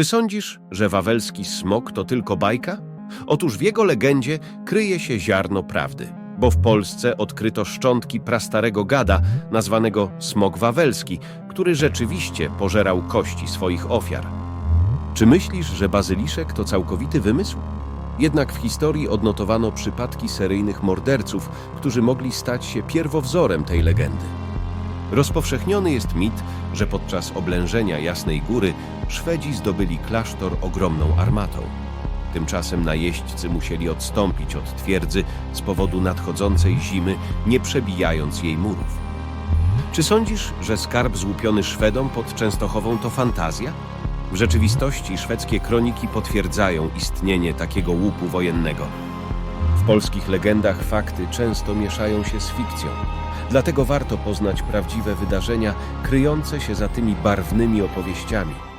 Czy sądzisz, że wawelski smok to tylko bajka? Otóż w jego legendzie kryje się ziarno prawdy, bo w Polsce odkryto szczątki prastarego gada, nazwanego smok wawelski, który rzeczywiście pożerał kości swoich ofiar. Czy myślisz, że bazyliszek to całkowity wymysł? Jednak w historii odnotowano przypadki seryjnych morderców, którzy mogli stać się pierwowzorem tej legendy. Rozpowszechniony jest mit, że podczas oblężenia Jasnej Góry Szwedzi zdobyli klasztor ogromną armatą. Tymczasem najeźdźcy musieli odstąpić od twierdzy z powodu nadchodzącej zimy, nie przebijając jej murów. Czy sądzisz, że skarb złupiony Szwedom pod Częstochową to fantazja? W rzeczywistości szwedzkie kroniki potwierdzają istnienie takiego łupu wojennego. W polskich legendach fakty często mieszają się z fikcją. Dlatego warto poznać prawdziwe wydarzenia kryjące się za tymi barwnymi opowieściami.